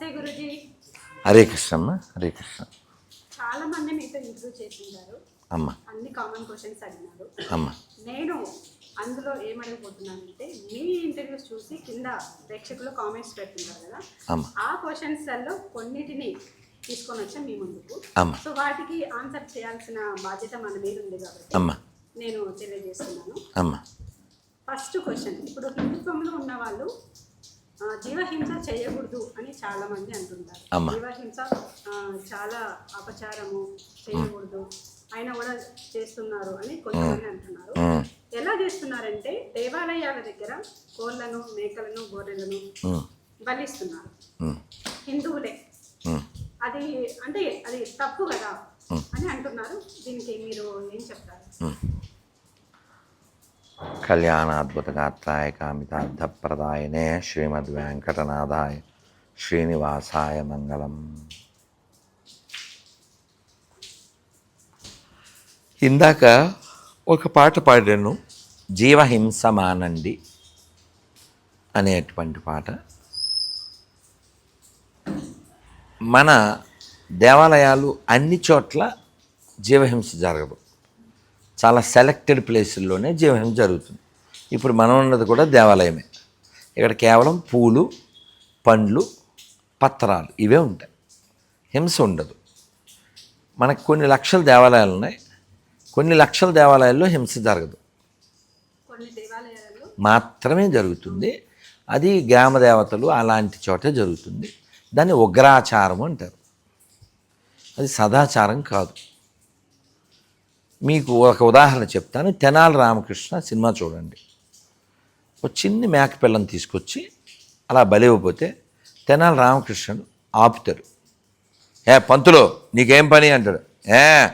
నమస్తే గురుజీ. హరే కృష్ణ అమ్మ హరే కృష్ణ. చాలా మంది మీతో ఇంటర్వ్యూ చేసింటారు. అమ్మ. అన్ని కామన్ క్వశ్చన్స్ అడిగినారు. అమ్మ. నేను అందులో ఏమడగబోతున్నానంటే మీ ఇంటర్వ్యూస్ చూసి కింద ప్రేక్షకులు కామెంట్స్ పెడుతుంటారు కదా అమ్మ. ఆ క్వశ్చన్స్లలో కొన్నిటిని తీసుకొని వచ్చాం మీ ముందుకు. అమ్మ. సో వాటికి ఆన్సర్ చేయాల్సిన బాధ్యత మన మీద ఉంది కాబట్టి అమ్మ. నేను తెలియజేస్తున్నాను. అమ్మ. ఫస్ట్ క్వశ్చన్ ఇప్పుడు హిందుత్వంలో ఉన్న వాళ్ళు జీవహింస చేయకూడదు అని చాలా మంది అంటుంటారు. జీవహింస చాలా అపచారము చేయకూడదు. అయినా కూడా చేస్తున్నారు అని కొంతమంది అంటున్నారు. ఎలా చేస్తున్నారంటే దేవాలయాల దగ్గర కోళ్ళను మేకలను గొర్రెలను బలిస్తున్నారు. హిందువులే. అది అంటే అది తప్పు కదా అని అంటున్నారు. దీనికి మీరు ఏం చెప్తారు? కళ్యాణాద్భుతగాత్రాయ కామితార్థప్రదాయనే శ్రీమద్ వెంకటనాథాయ శ్రీనివాసాయ మంగళం ఇందాక ఒక పాట పాడాను జీవహింస మానండి అనేటువంటి పాట. మన దేవాలయాలు అన్ని చోట్ల జీవహింస జరగదు. చాలా సెలెక్టెడ్ ప్లేసుల్లోనే జీవహింస జరుగుతుంది. ఇప్పుడు మనం ఉన్నది కూడా దేవాలయమే. ఇక్కడ కేవలం పూలు పండ్లు పత్రాలు ఇవే ఉంటాయి. హింస ఉండదు. మనకు కొన్ని లక్షల దేవాలయాలు ఉన్నాయి. కొన్ని లక్షల దేవాలయాల్లో హింస జరగదు. మాత్రమే జరుగుతుంది. అది గ్రామ దేవతలు అలాంటి చోటే జరుగుతుంది. దాన్ని ఉగ్రాచారం అంటారు. అది సదాచారం కాదు. మీకు ఒక ఉదాహరణ చెప్తాను. తెనాలి రామకృష్ణ సినిమా చూడండి. ఒక చిన్ని మేక పిల్లని తీసుకొచ్చి అలా బలివ్వపోతే తెనాలి రామకృష్ణుడు ఆపుతాడు. ఏ పంతులో నీకేం పని? అంటాడు. ఏ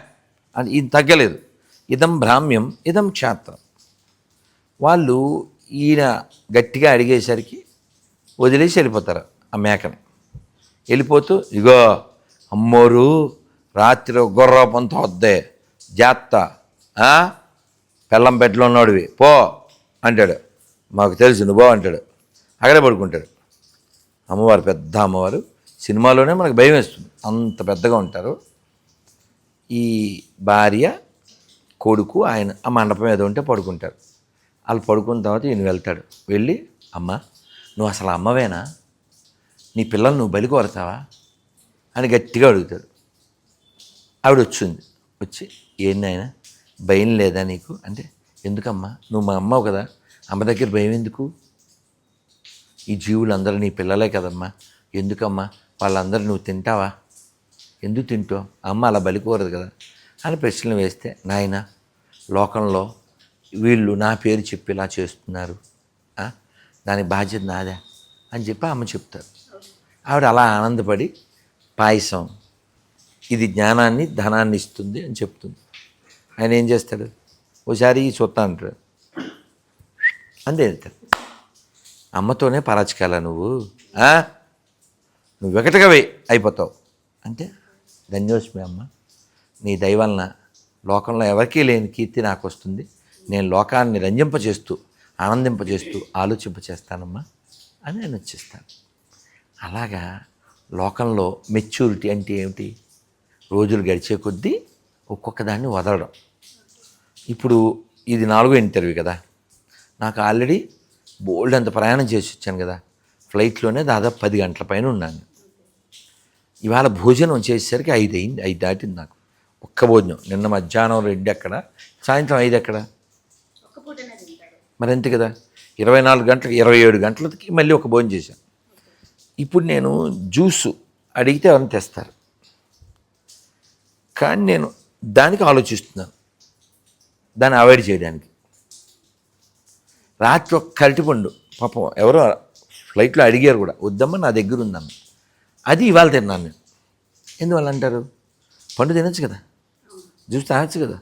అని ఇది తగ్గలేదు. ఇదం భ్రామ్యం ఇదం క్షాత్రం. వాళ్ళు ఈయన గట్టిగా అడిగేసరికి వదిలేసి వెళ్ళిపోతారు ఆ మేకని. వెళ్ళిపోతూ ఇగో అమ్మోరు రాత్రి గొర్ర పొంత వద్దే జాత్త పెళ్ళం పెట్టలో ఉన్నోడివి పో అంటాడు. మాకు తెలుసు నువ్వు అంటాడు. అక్కడే పడుకుంటాడు. అమ్మవారు పెద్ద అమ్మవారు. సినిమాలోనే మనకు భయం వేస్తుంది. అంత పెద్దగా ఉంటారు. ఈ భార్య కొడుకు ఆయన ఆ మండపం ఏదో ఉంటే పడుకుంటారు. వాళ్ళు పడుకున్న తర్వాత ఈయన వెళ్తాడు. వెళ్ళి అమ్మ నువ్వు అసలు అమ్మవేనా? నీ పిల్లల్ని నువ్వు బలి కోరతావా అని గట్టిగా అడుగుతాడు. ఆవిడ వచ్చింది. వచ్చి ఏంది ఆయన భయం లేదా నీకు? అంటే ఎందుకమ్మా నువ్వు మా అమ్మవు కదా. అమ్మ దగ్గర భయం ఎందుకు ఈ జీవులందరూ నీ పిల్లలే కదమ్మా. ఎందుకమ్మా? వాళ్ళందరూ నువ్వు తింటావా? ఎందుకు తింటావు? అమ్మ అలా బలికోరదు కదా అని ప్రశ్నలు వేస్తే నాయన లోకంలో వీళ్ళు నా పేరు చెప్పి ఇలా చేస్తున్నారు. దాని బాధ్యత నాదే అని చెప్పి అమ్మ చెప్తారు. ఆవిడ అలా ఆనందపడి పాయసం ఇది జ్ఞానాన్ని ధనాన్ని ఇస్తుంది అని చెప్తుంది. ఆయన ఏం చేస్తాడు? ఓసారి చూస్తా అంటాడు. అంతే అమ్మతోనే పరాచకాల నువ్వు? నువ్వు వెకటగా అయిపోతావు. అంటే ధన్యోస్మి అమ్మ నీ దయవలన లోకంలో ఎవరికీ లేని కీర్తి నాకు వస్తుంది నేను లోకాన్ని రంజింపచేస్తూ ఆనందింపజేస్తూ ఆలోచింపచేస్తానమ్మా అని నేను వచ్చేస్తాను. అలాగా లోకంలో మెచ్యూరిటీ అంటే ఏమిటి? రోజులు గడిచే కొద్దీ ఒక్కొక్క దాన్ని వదలడం. ఇప్పుడు ఇది నాలుగో ఇంటర్వ్యూ కదా. నాకు ఆల్రెడీ బోల్డ్ అంత ప్రయాణం చేసి వచ్చాను కదా. ఫ్లైట్లోనే దాదాపు పది గంటల పైన ఉన్నాను. ఇవాళ భోజనం చేసేసరికి ఐదు అయింది ఐదు దాటింది నాకు. ఒక్క భోజనం. నిన్న మధ్యాహ్నం రెండు ఎక్కడ? సాయంత్రం ఐదు ఎక్కడ? మరి అంతే కదా. ఇరవై నాలుగు గంటలకు ఇరవై ఏడు గంటలకి మళ్ళీ ఒక భోజనం చేశాను. ఇప్పుడు నేను జ్యూసు అడిగితే ఎవరైనా తెస్తారు. కానీ నేను దానికి ఆలోచిస్తున్నాను. దాన్ని అవాయిడ్ చేయడానికి. రాత్రి ఒక అరటిపండు పాపం ఎవరో ఫ్లైట్లో అడిగారు కూడా. వద్దమ్మా నా దగ్గర ఉందమ్మ. అది ఇవాళ తిన్నాను నేను. ఎందువల్ల అంటారు? పండు తినచ్చు కదా? జ్యూస్ తాగొచ్చు కదా?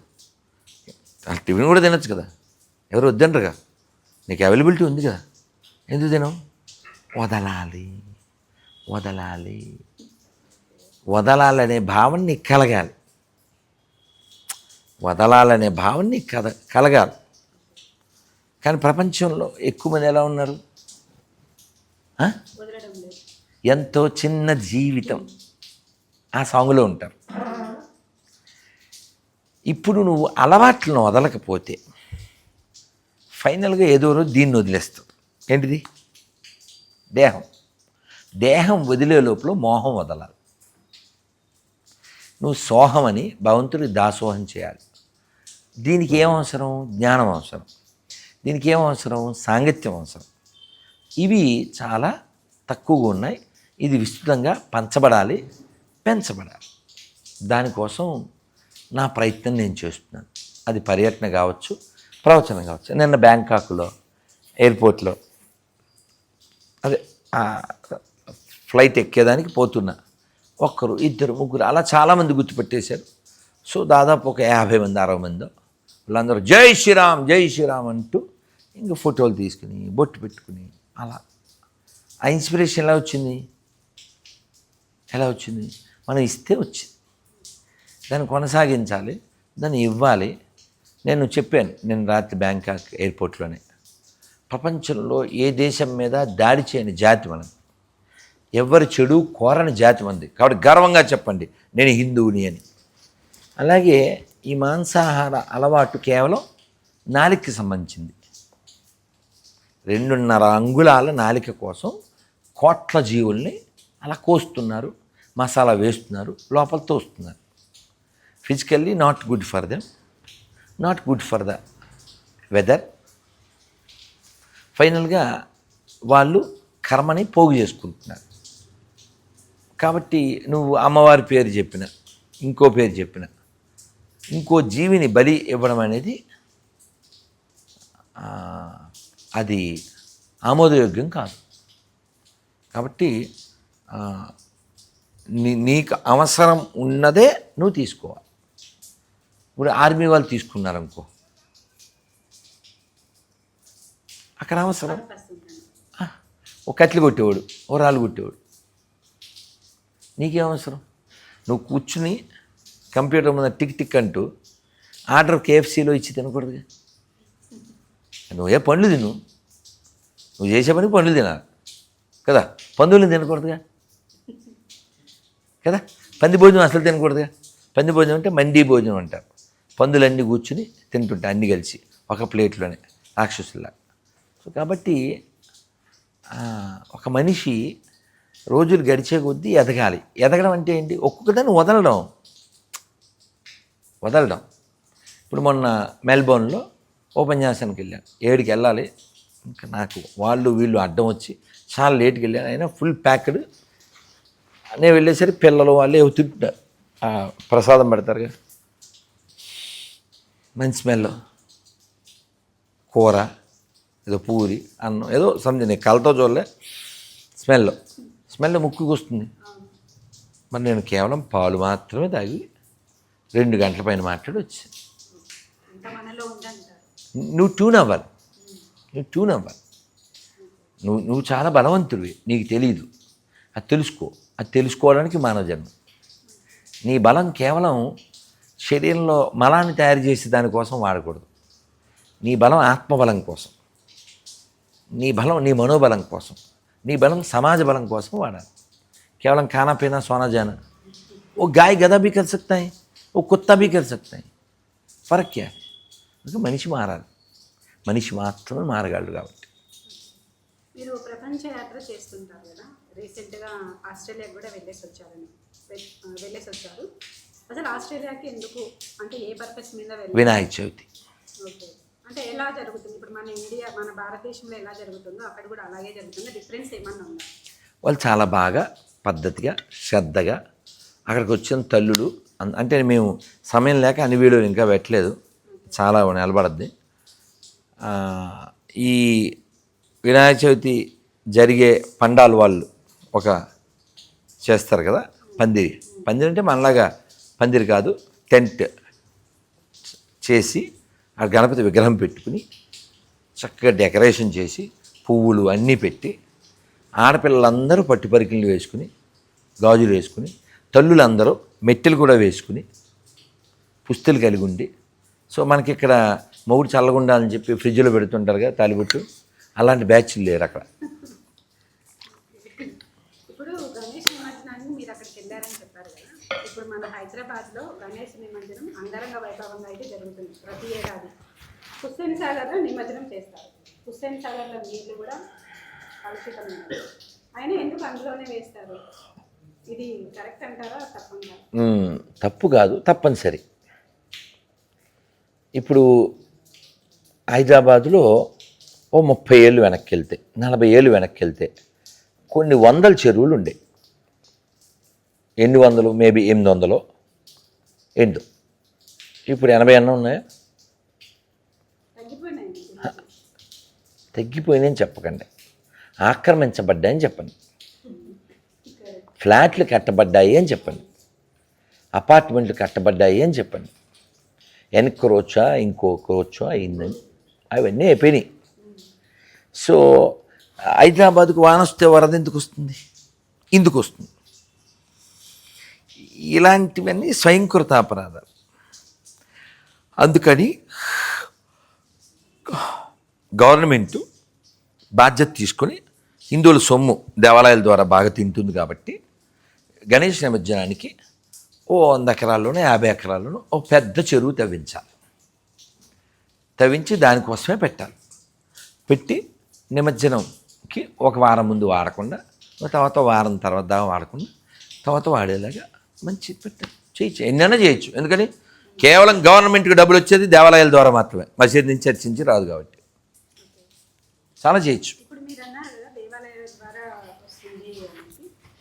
టిఫిన్ కూడా తినచ్చు కదా? ఎవరు వద్దంటారుగా? నీకు అవైలబిలిటీ ఉంది కదా? ఎందుకు తినవు? వదలాలి. వదలాలి. వదలాలనే భావన నీకు కలగాలి. వదలాలనే భావన నీకు కద కలగాలి. కానీ ప్రపంచంలో ఎక్కువ మంది ఎలా ఉన్నారు? ఎంతో చిన్న జీవితం ఆ సాంగ్లో ఉంటారు. ఇప్పుడు నువ్వు అలవాట్లను వదలకపోతే ఫైనల్గా ఏదో రోజు దీన్ని వదిలేస్తావు. ఏంటిది? దేహం. దేహం వదిలే లోపల మోహం వదలాలి. నువ్వు సోహం అని భగవంతుడికి దాసోహం చేయాలి. దీనికి ఏం అవసరం? జ్ఞానం అవసరం. దీనికి ఏం అవసరం? సాంగత్యం అవసరం. ఇవి చాలా తక్కువగా ఉన్నాయి. ఇది విస్తృతంగా పంచబడాలి పెంచబడాలి. దానికోసం నా ప్రయత్నం నేను చేస్తున్నాను. అది పర్యటన కావచ్చు ప్రవచనం కావచ్చు. నిన్న బ్యాంకాక్లో ఎయిర్పోర్ట్లో అదే ఫ్లైట్ ఎక్కేదానికి పోతున్నా. ఒక్కరు ఇద్దరు ముగ్గురు అలా చాలామంది గుర్తుపెట్టేశారు. సో దాదాపు ఒక యాభై మంది అరవై మంది. వాళ్ళందరూ జై శ్రీరామ్ జై శ్రీరామ్ అంటూ ఇంకా ఫోటోలు తీసుకుని బొట్టు పెట్టుకుని అలా. ఆ ఇన్స్పిరేషన్ ఎలా వచ్చింది? ఎలా వచ్చింది? మనం ఇస్తే వచ్చింది. దాన్ని కొనసాగించాలి దాన్ని ఇవ్వాలి. నేను చెప్పాను నేను రాత్రి బ్యాంకాక్ ఎయిర్పోర్ట్లోనే. ప్రపంచంలో ఏ దేశం మీద దాడి చేయని జాతి మనం. ఎవరు చెడు కోరని జాతి మంది. కాబట్టి గర్వంగా చెప్పండి నేను హిందువుని అని. అలాగే ఈ మాంసాహార అలవాటు కేవలం నాలికి సంబంధించింది. రెండున్నర అంగుళాల నాలిక కోసం కోట్ల జీవుల్ని అలా కోస్తున్నారు మసాలా వేస్తున్నారు లోపల తోస్తున్నారు. Physically not good for them not good for the weather ఫైనల్గా వాళ్ళు కర్మని పోగు చేసుకుంటున్నారు. కాబట్టి నువ్వు అమ్మవారి పేరు చెప్పిన ఇంకో పేరు చెప్పిన ఇంకో జీవిని బలి ఇవ్వడం అనేది అది ఆమోదయోగ్యం కాదు. కాబట్టి నీ నీకు అవసరం ఉన్నదే నువ్వు తీసుకోవాలి. ఇప్పుడు ఆర్మీ వాళ్ళు తీసుకున్నారనుకో. అక్కడ అవసరం? ఒక ఓ కట్లు కొట్టేవాడు ఓ రాళ్ళు కొట్టేవాడు. నీకేం అవసరం? నువ్వు కూర్చుని కంప్యూటర్ మీద టిక్ టిక్ అంటూ ఆర్డర్ కేఎఫ్సీలో ఇచ్చి తినకూడదుగా. నువ్వు ఏ పండ్లు తిను? నువ్వు చేసే పని పండ్లు తినాలి కదా? పందులను తినకూడదుగా? కదా? పంది భోజనం అసలు తినకూడదుగా? పంది భోజనం అంటే మండీ భోజనం అంటారు. పందులన్నీ కూర్చుని తింటుంటాయి అన్నీ కలిసి ఒక ప్లేట్లోనే రాక్షసుల్లా. సో కాబట్టి ఒక మనిషి రోజులు గడిచే కొద్దీ ఎదగాలి. ఎదగడం అంటే ఏంటి? ఒక్కొక్కదాన్ని వదలడం. వదలడం. ఇప్పుడు మొన్న మెల్బోర్న్లో ఉపన్యాసానికి వెళ్ళాను. ఏడుకి వెళ్ళాలి. ఇంకా నాకు వాళ్ళు వీళ్ళు అడ్డం వచ్చి చాలా లేట్కి వెళ్ళాను అయినా ఫుల్ ప్యాక్డ్. నేను వెళ్ళేసరికి పిల్లలు వాళ్ళు ఏవో తింటున్నారు. ప్రసాదం పెడతారుగా మంచి స్మెల్. కూర ఏదో పూరి అన్నం ఏదో సంథింగ్. నేను కలతో చూడలే. స్మెల్. స్మెల్ ముక్కుకు వస్తుంది. మరి నేను కేవలం పాలు మాత్రమే తాగి రెండు గంటల పైన మాట్లాడి వచ్చాను నువ్వు ట్యూన్ అవ్వాలి నువ్వు ట్యూన్ అవ్వాలి నువ్వు నువ్వు చాలా బలవంతుడివి నీకు తెలియదు అది తెలుసుకో అది తెలుసుకోవడానికి మానవ జన్మ నీ బలం కేవలం శరీరంలో మలాన్ని తయారు చేసే దానికోసం వాడకూడదు నీ బలం ఆత్మబలం కోసం నీ బలం నీ మనోబలం కోసం నీ బలం సమాజ బలం కోసం వాడాలి केवल खाना पीना सोना जाना वो गाय गधा भी कर सकता है वो कुत्ता भी कर सकता है ఫరక్ క్యా ఇంకా మనిషి మారాలి మనిషి మాత్రమే మారగలడు కాబట్టి. మీరు ప్రపంచ యాత్ర చేస్తుంటారు కదా రీసెంట్గా ఆస్ట్రేలియా కూడా వెళ్ళేసి వచ్చారని వెళ్ళేసి వచ్చారు అసలు ఆస్ట్రేలియాకి ఎందుకు? అంటే ఏ పర్పస్ మీద వినాయక చవితి. ఓకే. అంటే ఎలా జరుగుతుంది? ఇప్పుడు మన ఇండియా మన భారతదేశంలో ఎలా జరుగుతుందో అక్కడ కూడా అలాగే జరుగుతుందో? డిఫరెన్స్ ఏమన్నా ఉందా? వాళ్ళు చాలా బాగా పద్ధతిగా శ్రద్ధగా అక్కడికి వచ్చిన తల్లులు అన్- అంటే మేము సమయం లేక అన్ని వీడియోలు ఇంకా పెట్టలేదు. చాలా నిలబడద్ది. ఈ వినాయక చవితి జరిగే పండాలు వాళ్ళు ఒక చేస్తారు కదా పందిరి. పందిరి అంటే మనలాగా పందిరి కాదు టెంట్ చేసి ఆ గణపతి విగ్రహం పెట్టుకుని చక్కగా డెకరేషన్ చేసి పువ్వులు అన్నీ పెట్టి ఆడపిల్లలందరూ పట్టు పరికిళ్ళు వేసుకుని గాజులు వేసుకుని తల్లులందరూ మెట్టెలు కూడా వేసుకుని పుస్తులు కలిగి ఉండి సో మనకి ఇక్కడ మొగుడు చల్లగుండాలని చెప్పి ఫ్రిడ్జ్లో పెడుతుంటారు కదా తాలిబొట్టు అలాంటి బ్యాచ్లు లేరు అక్కడ. ఇప్పుడు మన హైదరాబాద్లో గణేష్ నిమజ్జనం అంగరంగ వైభవంగా అయితే జరుగుతుంది ప్రతి ఏడాది. హుస్సేన్ సాగర్లో నిమజ్జనం చేస్తారు. హుస్సేన్ సాగర్లో నీళ్ళు కూడా కలుషితమైనవి అయినా ఎందుకు అందులోనే వేస్తారు? ఇది కరెక్ట్ అంటారా? తప్పు కాదు తప్పనిసరి. ఇప్పుడు హైదరాబాదులో ఓ ముప్పై ఏళ్ళు వెనక్కి వెళ్తే నలభై ఏళ్ళు వెనక్కి వెళ్తే కొన్ని వందల చెరువులు ఉండే ఎన్ని వందలు? మేబీ ఎనిమిది వందలు. ఎండు ఇప్పుడు ఎనభై అన్న ఉన్నాయా? తగ్గిపోయినాయని చెప్పకండి. ఆక్రమించబడ్డాయని చెప్పండి. ఫ్లాట్లు కట్టబడ్డాయి అని చెప్పండి. అపార్ట్మెంట్లు కట్టబడ్డాయి అని చెప్పండి. వెనక్కి రోచా ఇంకో రోచా అయిందని. అవన్నీ అయిపోయినాయి. సో హైదరాబాద్కు వాన వస్తే వరద ఎందుకు వస్తుంది? ఇందుకు వస్తుంది? ఇలాంటివన్నీ స్వయంకృత అపరాధాలు. అందుకని గవర్నమెంటు బాధ్యత తీసుకొని హిందువుల సొమ్ము దేవాలయాల ద్వారా బాగా తింటుంది కాబట్టి గణేష్ నిమజ్జనానికి ఓ వంద ఎకరాల్లోనూ యాభై ఎకరాల్లోనూ ఓ పెద్ద చెరువు తవ్వించాలి. తవ్వించి దానికోసమే పెట్టాలి. పెట్టి నిమజ్జనంకి ఒక వారం ముందు వాడకుండా తర్వాత వారం తర్వాత దాకా వాడకుండా తర్వాత వాడేలాగా మంచి పెట్టాలి. చేయొచ్చు. ఎన్నైనా చేయొచ్చు. ఎందుకని? కేవలం గవర్నమెంట్కి డబ్బులు వచ్చేది దేవాలయాల ద్వారా మాత్రమే. మసీద్ నుంచి చర్చించి రాదు కాబట్టి. చాలా చేయొచ్చు.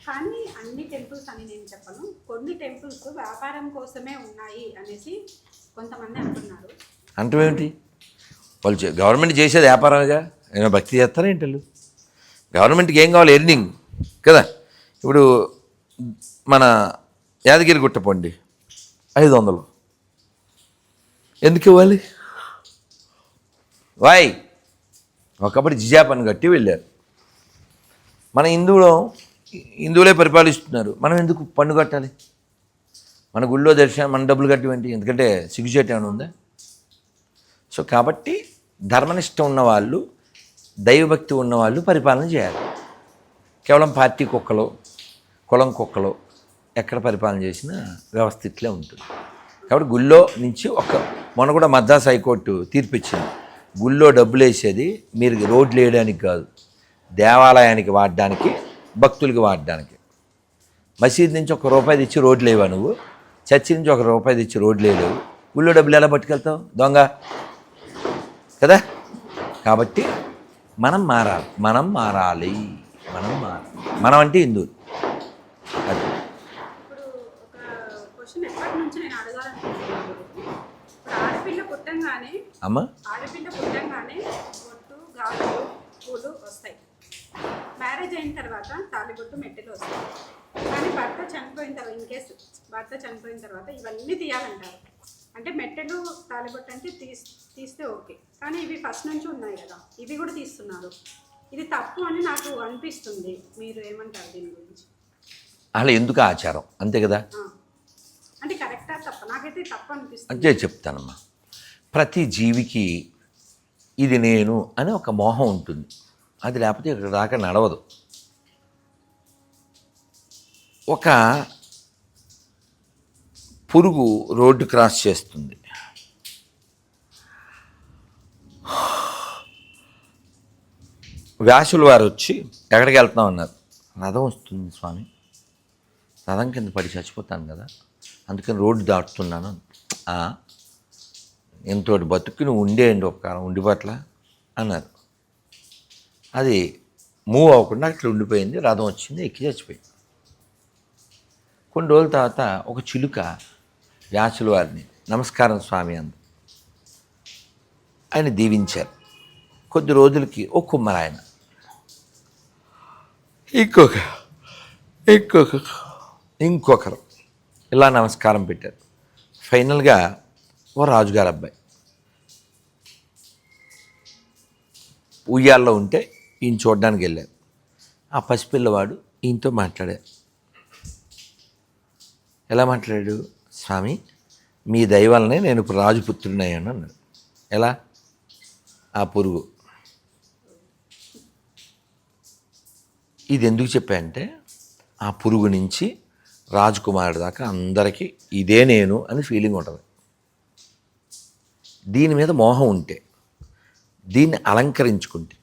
కానీ అన్ని టెంపుల్స్ అని నేను చెప్పను. కొన్ని టెంపుల్స్ వ్యాపారం కోసమే ఉన్నాయి అనేసి కొంతమంది అంటున్నారు. అంటే ఏమిటి? వాళ్ళు చే- గవర్నమెంట్ చేసేది వ్యాపారమేగా ఏమైనా భక్తి చేస్తారా ఏంటి వాళ్ళు? గవర్నమెంట్కి ఏం కావాలి? ఎర్నింగ్ కదా? ఇప్పుడు మన యాదగిరి గుట్టపోండి ఐదు వందలు ఎందుకు ఇవ్వాలి? వాయ్ ఒకప్పుడు జిజాపని కట్టి వెళ్ళారు. మన హిందువులు హిందువులే పరిపాలిస్తున్నారు. మనం ఎందుకు పన్ను కట్టాలి? మన గుళ్ళో దర్శనం మన డబ్బులు కట్టివంటి? ఎందుకంటే సిగ్గుచేట ఏమైనా ఉందా? సో కాబట్టి ధర్మనిష్ట ఉన్నవాళ్ళు దైవభక్తి ఉన్నవాళ్ళు పరిపాలన చేయాలి. కేవలం పార్టీ కుక్కలో కులం కుక్కలో ఎక్కడ పరిపాలన చేసినా వ్యవస్థ ఇట్లే ఉంటుంది. కాబట్టి గుళ్ళో నుంచి ఒక మొన్న కూడా మద్రాస్ హైకోర్టు తీర్పు ఇచ్చింది. గుళ్ళో డబ్బులు వేసేది మీరు రోడ్లు వేయడానికి కాదు దేవాలయానికి వాడడానికి భక్తులకి వాడడానికి. మసీద్ నుంచి ఒక రూపాయి తెచ్చి రోడ్లు లేవా నువ్వు? చర్చి నుంచి ఒక రూపాయి తెచ్చి రోడ్లు వేయలేవు. గుళ్ళో డబ్బులు ఎలా పట్టుకెళ్తావు? దొంగ. కదా? కాబట్టి మనం మారాలి. మనం మారాలి. మనం మారాలి. మనం అంటే హిందువులు. అది. అమ్మ? ఆడపిల్ల పుట్టంగానే బొట్టు గాజులు పూలు వస్తాయి. మ్యారేజ్ అయిన తర్వాత తాలిబొట్టు మెట్టెలు వస్తాయి. కానీ భర్త చనిపోయిన తర్వాత ఇన్ కేసు భర్త చనిపోయిన తర్వాత ఇవన్నీ తీయాలంటారు. అంటే మెట్టెలు తాలిబొట్టు అంటే తీస్ తీస్తే ఓకే. కానీ ఇవి ఫస్ట్ నుంచి ఉన్నాయి కదా. ఇవి కూడా తీస్తున్నారు. ఇది తప్పు అని నాకు అనిపిస్తుంది. మీరు ఏమంటారు దీని గురించి? అలా ఎందుకు ఆచారం? అంతే కదా. అంటే కరెక్టా తప్ప? నాకైతే తప్పు అనిపిస్తుంది. అంతే చెప్తానమ్మా. ప్రతి జీవికి ఇది నేను అని ఒక మోహం ఉంటుంది. అది లేకపోతే ఇక్కడ దాకా నడవదు. ఒక పురుగు రోడ్డు క్రాస్ చేస్తుంది. వ్యాసులు వారు వచ్చి ఎక్కడికి వెళ్తున్నాం అన్నారు. రథం వస్తుంది స్వామి. రథం కింద పడి చచ్చిపోతాను కదా. అందుకని రోడ్డు దాటుతున్నాను ఎంతో ఎంతోటి ఉండేయండి ఒక ఉండి ఉండిపట్ల అన్నారు. అది మూవ్ అవ్వకుండా అట్లా ఉండిపోయింది. రథం వచ్చింది ఎక్కి చచ్చిపోయింది. కొన్ని రోజుల తర్వాత ఒక చిలుక వ్యాసుల వారిని. నమస్కారం స్వామి అంది. ఆయన దీవించారు. కొద్ది రోజులకి ఓ కుమ్మరాయన ఇంకొక ఇంకొక. ఇంకొకరు. ఇలా నమస్కారం పెట్టారు. ఫైనల్గా ఓ రాజుగారు అబ్బాయి. ఉయ్యాల్లో ఉంటే ఈయన చూడడానికి వెళ్ళారు. ఆ పసిపిల్లవాడు ఈయనతో మాట్లాడారు. ఎలా మాట్లాడాడు? స్వామి మీ దయ నేను ఇప్పుడు రాజుపుత్రుడిని అయ్యాను అన్నాడు. ఎలా? ఆ పురుగు. ఇది ఎందుకు చెప్పాయంటే ఆ పురుగు నుంచి రాజకుమారుడు దాకా అందరికీ ఇదే నేను అని ఫీలింగ్ ఉంటుంది. దీని మీద మోహం ఉంటే దీన్ని అలంకరించుకుంటే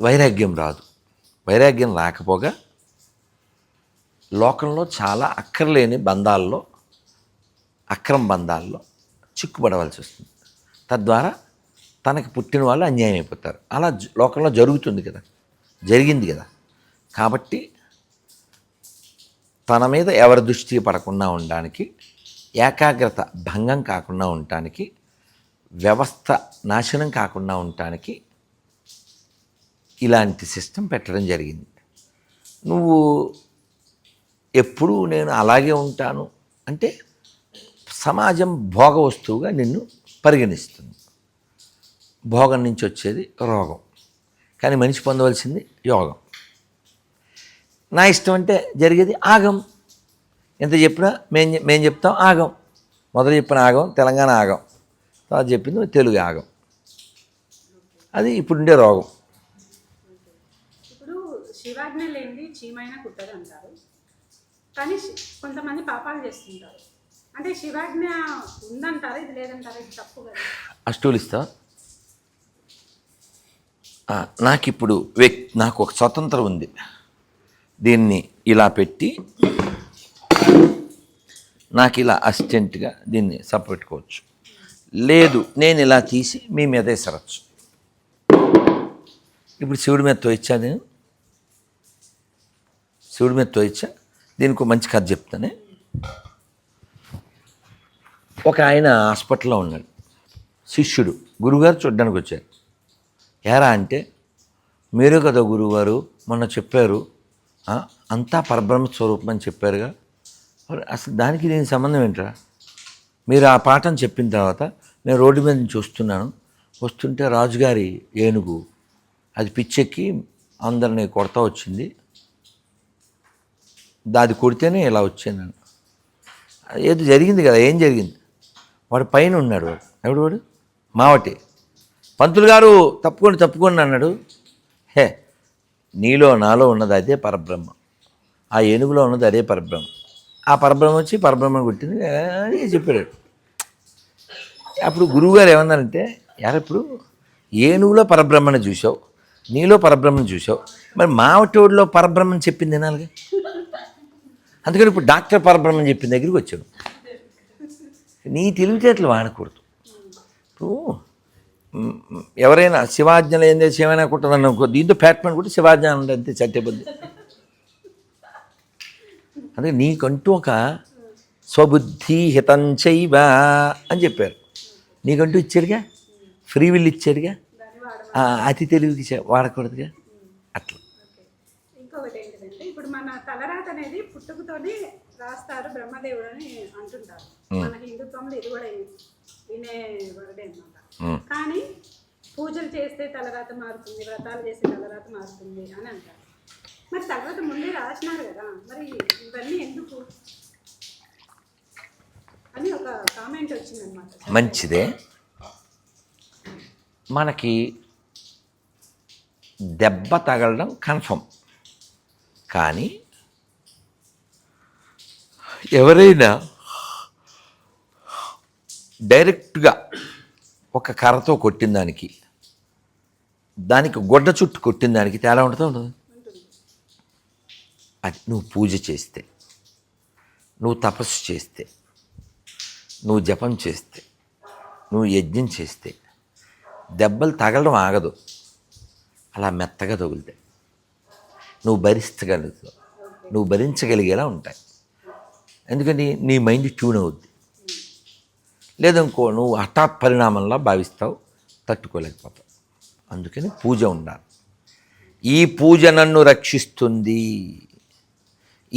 వైరాగ్యం రాదు. వైరాగ్యం రాకపోగా లోకంలో చాలా అక్కర్లేని బంధాల్లో అక్రమ బంధాల్లో చిక్కుపడవలసి వస్తుంది. తద్వారా తనకి పుట్టిన వాళ్ళు అన్యాయం అయిపోతారు. అలా లోకంలో జరుగుతుంది కదా. జరిగింది కదా. కాబట్టి తన మీద ఎవరి దృష్టి పడకుండా ఉండడానికి ఏకాగ్రత భంగం కాకుండా ఉండటానికి వ్యవస్థ నాశనం కాకుండా ఉండటానికి ఇలాంటి సిస్టమ్ పెట్టడం జరిగింది. నువ్వు ఎప్పుడూ నేను అలాగే ఉంటాను. అంటే సమాజం భోగ వస్తువుగా నిన్ను పరిగణిస్తుంది. భోగం నుంచి వచ్చేది రోగం. కానీ మనిషి పొందవలసింది యోగం. నా ఇష్టం అంటే జరిగేది ఆగం. ఎంత చెప్పినా మేం మేము చెప్తాం ఆగం. మొదలు చెప్పిన ఆగం తెలంగాణ ఆగం. తర్వాత చెప్పింది తెలుగు ఆగం. అది ఇప్పుడుండే రోగం. ఇప్పుడు శివాజ్ఞ లేనిది కుట్టదు అంటారు కానీ కొంతమంది పాపాలు చేస్తుంటారు. అంటే శివాజ్ఞ ఉందంటారా? ఇది లేదంటారా? ఇది తప్పు కదా. అష్టూలిస్తా. నాకు ఇప్పుడు వ్యక్ నాకు ఒక స్వతంత్రం ఉంది. దీన్ని ఇలా పెట్టి నాకు ఇలా అసిస్టెంట్గా దీన్ని సపరెట్టుకోవచ్చు లేదు నేను ఇలా తీసి మీ మీదే సరచ్చు. ఇప్పుడు శివుడి మీద తోయిచ్చా నేను? శివుడి మీద తోయిచ్చా దీనికి ఒక మంచి కథ చెప్తానే. ఒక ఆయన హాస్పిటల్లో ఉన్నాడు. శిష్యుడు గురుగారు చూడ్డానికి వచ్చారు. ఎరా అంటే మీరే కదా గురువుగారు మొన్న చెప్పారు అంతా పరబ్రహ్మ స్వరూపం అని చెప్పారుగా. అసలు దానికి దీనికి సంబంధం ఏంట్రా? మీరు ఆ పాఠం చెప్పిన తర్వాత నేను రోడ్డు మీద నుంచి వస్తున్నాను. వస్తుంటే రాజుగారి ఏనుగు అది పిచ్చెక్కి అందరిని కొడతా వచ్చింది. దాది కొడితేనే ఇలా వచ్చాను ఏదో జరిగింది కదా ఏం జరిగింది? వాడు పైన ఉన్నాడు వాడు. ఎవడు వాడు? మావటి. పంతులు గారు తప్పుకోండి తప్పుకోండి అన్నాడు హే నీలో నాలో ఉన్నది అదే పరబ్రహ్మ. ఆ ఏనుగులో ఉన్నది అదే పరబ్రహ్మ. ఆ పరబ్రహ్మ వచ్చి పరబ్రహ్మ కొట్టింది. అని చెప్పాడు. అప్పుడు గురువుగారు ఏమన్నారంటే యారు ఇప్పుడు ఏనుగులో పరబ్రహ్మను చూసావు నీలో పరబ్రహ్మను చూసావు మరి మావటోడిలో పరబ్రహ్మని చెప్పింది వినాలిగా? అందుకని ఇప్పుడు డాక్టర్ పరబ్రహ్మం చెప్పిన దగ్గరికి వచ్చాడు. నీ తెలివితేటలు వాడకూడదు. ఇప్పుడు ఎవరైనా శివాజ్ఞలు ఏం చేసి ఏమైనా కుట్టదన్న దీంతో ప్యాట్మెంట్ కూడా శివాజ్ఞ అంతే చట్టబద్ది అందుకే నీకంటూ ఒక స్వబుద్ధి హితంచైవ అని చెప్పారు. నీకంటూ ఇచ్చారుగా ఫ్రీ విల్ ఇచ్చారుగా అతి తెలివికి వాడకూడదుగా? అట్లా. ఇంకొకటి ఏంటంటే ఇప్పుడు మన తలరాత అనేది పుట్టుకతోనే రాస్తారు బ్రహ్మదేవుడు అని అంటుంటారు. మన హిందుత్వంలో ఇది కూడా వినే వరడే అనమాట. కానీ పూజలు చేస్తే తలరాత మారుతుంది వ్రతాలు చేస్తే తలరాత మారుతుంది అని అంటారు. మరి తలరాత ముందే రాసినారు కదా మరి ఇవన్నీ ఎందుకు? అని ఒక కామెంట్ వచ్చిందనమాట మంచిదే. మనకి దెబ్బ తగలడం కన్ఫర్మ్. కానీ ఎవరైనా డైరెక్ట్గా ఒక కర్రతో కొట్టిన దానికి దానికి గొడ్డ చుట్టూ కొట్టిన దానికి తేడా ఉంటుందా ఉండదు? అది నువ్వు పూజ చేస్తే నువ్వు తపస్సు చేస్తే నువ్వు జపం చేస్తే నువ్వు యజ్ఞం చేస్తే దెబ్బలు తగలడం ఆగదు. అలా మెత్తగా తగులుతాయి. నువ్వు భరిస్తగలుగుతావు. నువ్వు భరించగలిగేలా ఉంటాయి. ఎందుకంటే నీ మైండ్ ట్యూన్ అవుద్ది. లేదనుకో నువ్వు హఠాత్ పరిణామంలా భావిస్తావు తట్టుకోలేకపోతావు. అందుకని పూజ ఉండాలి. ఈ పూజ నన్ను రక్షిస్తుంది.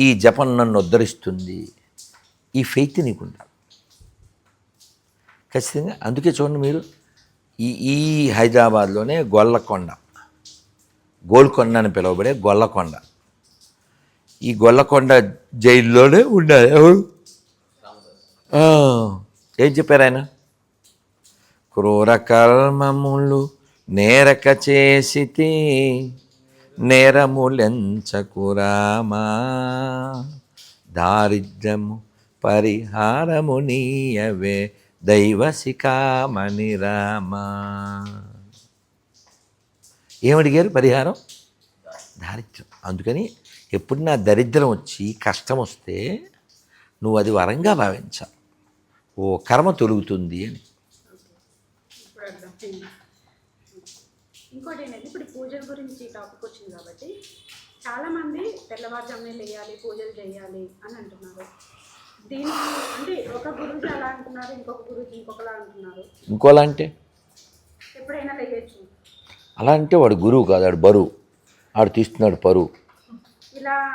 ఈ జపం నన్ను ఉద్ధరిస్తుంది. ఈ ఫెయిత్ నీకు ఉండాలి ఖచ్చితంగా అందుకే చూడండి మీరు ఈ ఈ హైదరాబాద్లోనే గొల్లకొండ గోల్కొండ అని పిలువబడే గొల్లకొండ. ఈ గొల్లకొండ జైల్లోనే ఉండాలి ఎవరు? ఏం చెప్పారు ఆయన? క్రూర కర్మములు నేరక చేసితే నేరములెంచకురామా దారిద్ర్యము పరిహారము నీయవే దైవశిఖామణి రామా. ఏమడిగారు పరిహారం? దారిద్ర్యం. అందుకని ఎప్పుడు నా దరిద్రం వచ్చి కష్టం వస్తే నువ్వు అది వరంగా భావించావు ఓ కర్మ తొలుగుతుంది అని. ఇంకోటి ఏంటంటే ఇప్పుడు పూజల గురించి టాపిక్ వచ్చింది కాబట్టి చాలామంది తెల్లవారుజామునే లేయాలి పూజలు చేయాలి అని అంటున్నారు. దీనికి అంటే ఒక గురుజీ అలా అంటున్నారు ఇంకొక గురుజీ ఇంకొకలా అంటున్నారు. ఇంకోలా అంటే? ఎప్పుడైనా లేయచ్చు. అలా అంటే వాడు గురువు కాదు వాడు బరువు. ఆడు తీస్తున్నాడు పరువు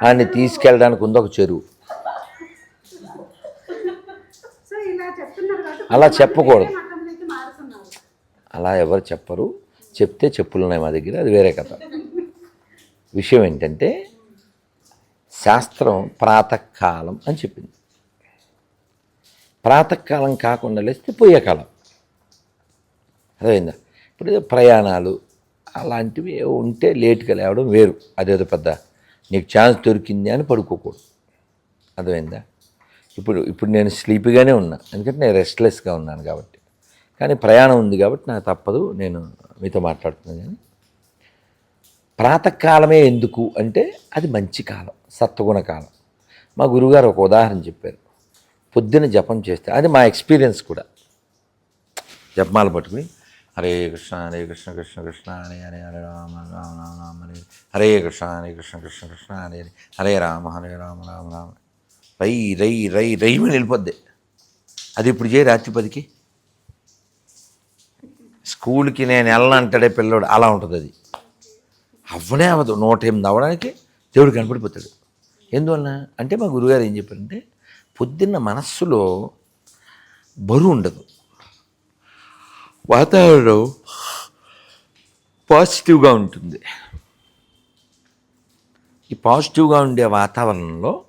ఆయన్ని తీసుకెళ్ళడానికి ఉంది ఒక చెరువు. అలా చెప్పకూడదు. అలా ఎవరు చెప్పరు. చెప్తే చెప్పులు ఉన్నాయి మా దగ్గర అది వేరే కథ. విషయం ఏంటంటే శాస్త్రం ప్రాతకాలం అని చెప్పింది. ప్రాతకాలం కాకుండా లేస్తే పోయే కాలం అర్థమైందా? ఇప్పుడు ప్రయాణాలు అలాంటివి ఉంటే లేట్గా లేవడం వేరు. అదేదో పెద్ద నీకు ఛాన్స్ దొరికింది అని పడుకోకూడదు. అర్థమైందా? ఇప్పుడు ఇప్పుడు నేను స్లీపీగానే ఉన్నా. ఎందుకంటే నేను రెస్ట్లెస్గా ఉన్నాను కాబట్టి. కానీ ప్రయాణం ఉంది కాబట్టి నాకు తప్పదు. నేను మీతో మాట్లాడుతున్నాను కానీ. ప్రాతకాలమే ఎందుకు అంటే అది మంచి కాలం సత్వగుణ కాలం. మా గురుగారు ఒక ఉదాహరణ చెప్పారు. పొద్దున జపం చేస్తే అది మా ఎక్స్పీరియన్స్ కూడా. జపమాల పట్టుకుని హరే కృష్ణ హరే కృష్ణ కృష్ణ కృష్ణ హరే హరే హరే రామ రామ రామ రామ హరే హరే కృష్ణ హరే కృష్ణ కృష్ణ కృష్ణ హరే హరే హరే రామ హరే రామ రామ రామ. రై రై రై రై అని వెళ్ళిపోద్ది. అది ఇప్పుడు చేయి రాత్రి పదికి స్కూల్కి నేను వెళ్ళనంటాడే పిల్లోడు. అలా ఉంటుంది అది. అవ్వనే అవ్వదు. నూట ఎనిమిది అవ్వడానికి దేవుడు కనపడిపోతాడు. ఎందువలన? అంటే మా గురుగారు ఏం చెప్పారంటే పొద్దున్న మనస్సులో బరువు ఉండదు. వాతావరణం పాజిటివ్గా ఉంటుంది. ఈ పాజిటివ్గా ఉండే వాతావరణంలో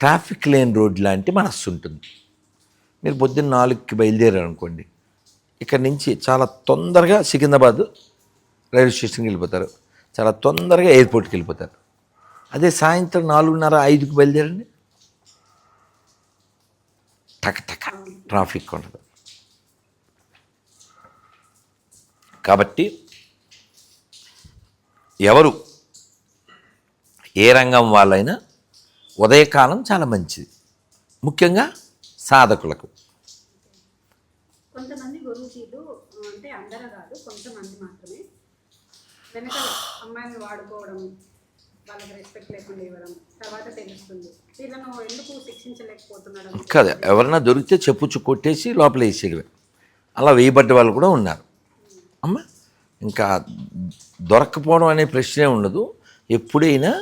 ట్రాఫిక్ లేని రోడ్ లాంటి మనస్సు ఉంటుంది. మీరు పొద్దున్న నాలుగుకి బయలుదేరారు అనుకోండి ఇక్కడ నుంచి చాలా తొందరగా సికింద్రాబాద్ రైల్వే స్టేషన్కి వెళ్ళిపోతారు. చాలా తొందరగా ఎయిర్పోర్ట్కి వెళ్ళిపోతారు. అదే సాయంత్రం నాలుగున్నర ఐదుకి బయలుదేరండి. టక టక ట్రాఫిక్ ఉండదు కాబట్టి ఎవరు ఏ రంగం వాళ్ళైనా ఉదయకాలం చాలా మంచిది. ముఖ్యంగా సాధకులకు. కొంతమంది గురుజీలు ఆ, అంటే అందరూ కాదు కొంతమంది మాత్రమే వెనక అమ్మాయిని వాడుకోవడం వాళ్ళకి రెస్పెక్ట్ లేకుండా ఇవ్వడం తర్వాత తెలుస్తుంది. వీళ్ళను ఎందుకు శిక్షించలేకపోతున్నాడు? కాదు ఎవరైనా దొరికితే చెప్పుచ్చు కొట్టేసి లోపల వేసేయడమే. అలా వేయబడ్డ వాళ్ళు కూడా ఉన్నారు. అమ్మ ఇంకా దొరకపోవడం అనే ప్రశ్నే ఉండదు. ఎప్పుడైనా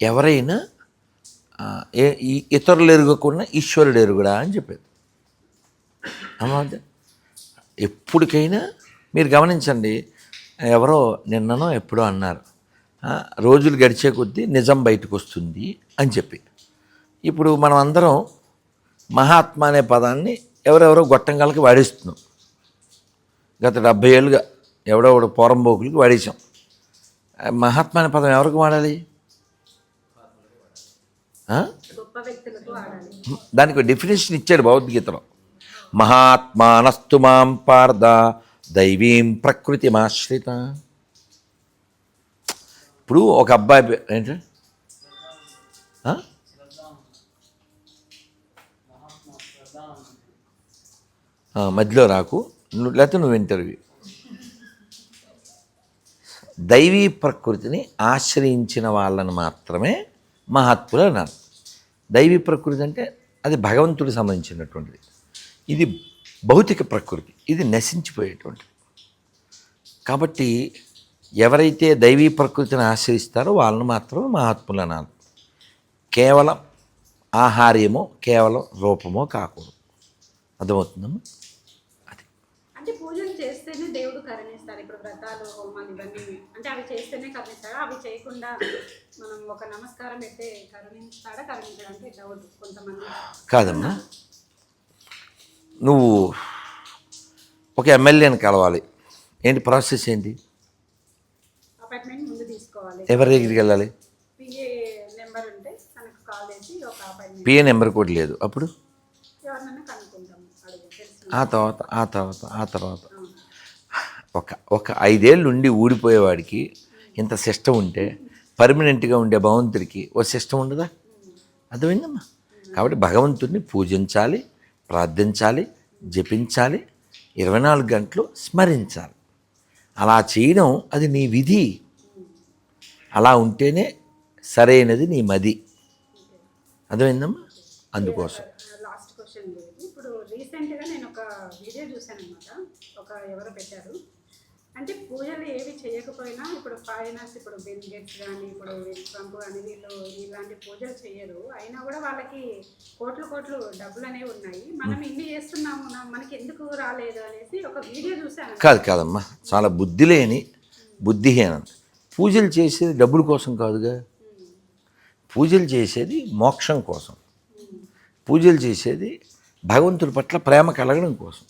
ఎవరైనా ఇతరులు ఎరుగకుండా ఈశ్వరుడు ఎరుగుడా అని చెప్పేది. అమ్మ ఎప్పటికైనా మీరు గమనించండి ఎవరో నిన్ననో ఎప్పుడో అన్నారు రోజులు గడిచే కొద్దీ నిజం బయటకు వస్తుంది అని చెప్పి ఇప్పుడు మనం అందరం మహాత్మా అనే పదాన్ని ఎవరెవరో గొట్టంగాలకి వాడిస్తున్నాం. గత డెబ్భై ఏళ్ళుగా ఎవడెవడో పోరంబోకులకి వాడేసాం మహాత్మా అనే పదం ఎవరికి వాడాలి? దానికి ఒక డెఫినేషన్ ఇచ్చాడు భగవద్గీతలో. మహాత్మానస్తు మాం పార్థ దైవీం ప్రకృతి మాశ్రిత ఇప్పుడు ఒక అబ్బాయి ఏంటి? మధ్యలో రాకు. లేకపోతే నువ్వు ఇంటర్వ్యూ. దైవీ ప్రకృతిని ఆశ్రయించిన వాళ్ళని మాత్రమే మహాత్ములు అన్నారు. దైవీ ప్రకృతి అంటే అది భగవంతుడికి సంబంధించినటువంటిది. ఇది భౌతిక ప్రకృతి ఇది నశించిపోయేటువంటిది. కాబట్టి ఎవరైతే దైవీ ప్రకృతిని ఆశ్రయిస్తారో వాళ్ళని మాత్రమే మహాత్ములు అన్నారు. కేవలం ఆహార్యమో కేవలం రూపమో కాకూడదు. అర్థమవుతుందమ్మా? అంటే పూజలు చేస్తేనే దేవుడు కరుణిస్తాడు ఇప్పుడు వ్రతాలు హోమాలు ఇవన్నీ. అంటే అవి చేస్తేనే కరుణిస్తాడు అవి చేయకుండా మనం ఒక నమస్కారం పెడితే కరుణిస్తాడా కరుణించడానికి డౌట్ కొంతమంది కాదమ్మా. నువ్వు ఒక ఎమ్మెల్యేని కలవాలి. ఏంటి ప్రాసెస్ ఏంటి? అపార్ట్మెంట్ ముందు తీసుకోవాలి. ఎవరి దగ్గరికి వెళ్ళాలి? పిఏ నెంబర్ ఉంటే తనకు కాల్ చేసి ఒక పిఏ నెంబర్ కూడా లేదు. అప్పుడు? ఆ తర్వాత ఆ తర్వాత ఆ తర్వాత. ఒక ఒక ఐదేళ్ళు ఉండి ఊడిపోయేవాడికి ఇంత సిస్టమ్ ఉంటే పర్మనెంట్గా ఉండే భగవంతుడికి ఓ సిస్టమ్ ఉండదా? అర్థమైందమ్మా. కాబట్టి భగవంతుడిని పూజించాలి ప్రార్థించాలి జపించాలి ఇరవై నాలుగు గంటలు స్మరించాలి. అలా చేయడం అది నీ విధి. అలా ఉంటేనే సరైనది నీ మది. అర్థమైందమ్మా? అందుకోసం. లాస్ట్ క్వశ్చన్ ఇప్పుడు రీసెంట్గా నేను ఒక వీడియో చూశాను అనమాట ఒక ఎవరో పెట్టారు. అంటే పూజలు ఏవి చేయకపోయినా ఇప్పుడు ఫైనాన్స్ ఇప్పుడు బిల్ గేట్స్ కానీ ఇప్పుడు ట్రంప్ కానీ వీళ్ళు ఇలాంటి పూజలు చేయరు. అయినా కూడా వాళ్ళకి కోట్లు కోట్లు డబ్బులు అనేవి ఉన్నాయి. మనం ఇన్ని చేస్తున్నాము మనకి ఎందుకు రాలేదు అనేసి ఒక వీడియో చూశాను. కాదు కాదమ్మా. చాలా బుద్ధి లేని బుద్ధిహీనం పూజలు చేసేది డబ్బుల కోసం కాదుగా. పూజలు చేసేది మోక్షం కోసం. పూజలు చేసేది భగవంతుడి పట్ల ప్రేమ కలగడం కోసం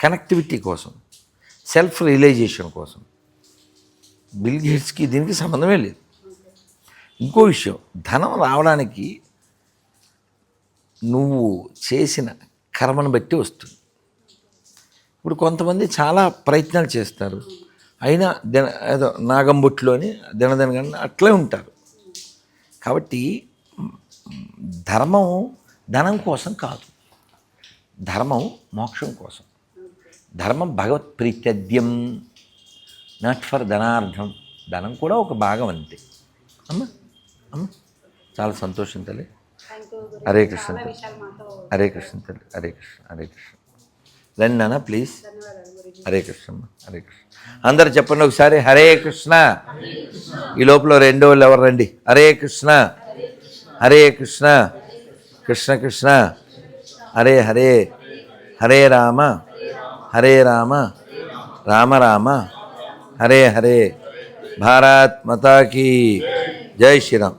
కనెక్టివిటీ కోసం సెల్ఫ్ రియలైజేషన్ కోసం. బిల్ గేట్స్కి దీనికి సంబంధమే లేదు. ఇంకో విషయం ధనం రావడానికి నువ్వు చేసిన కర్మను బట్టి వస్తుంది. ఇప్పుడు కొంతమంది చాలా ప్రయత్నాలు చేస్తారు. అయినా దిన ఏదో నాగంబొట్లు అని దినదినగండి అట్లే ఉంటారు. కాబట్టి ధర్మం ధనం కోసం కాదు. ధర్మం మోక్షం కోసం. ధర్మం భగవత్ ప్రీత్యద్యం నాట్ ఫర్ ధనార్థం ధనం కూడా ఒక భాగం అంతే. అమ్మా అమ్మా చాలా సంతోషం తల్లి. హరే కృష్ణ తల్లి. హరే కృష్ణ తల్లి. హరే కృష్ణ హరే కృష్ణ. రండి నాన్న ప్లీజ్ హరే కృష్ణ హరే కృష్ణ. అందరు చెప్పండి ఒకసారి హరే కృష్ణ. ఈ లోపల రెండో వాళ్ళు ఎవరు రండి? హరే కృష్ణ. హరే కృష్ణ కృష్ణ కృష్ణ హరే హరే హరే రామ హరే రామ రామ రామ హరే హరే భారత్ మాతా కీ జై శ్రీరామ్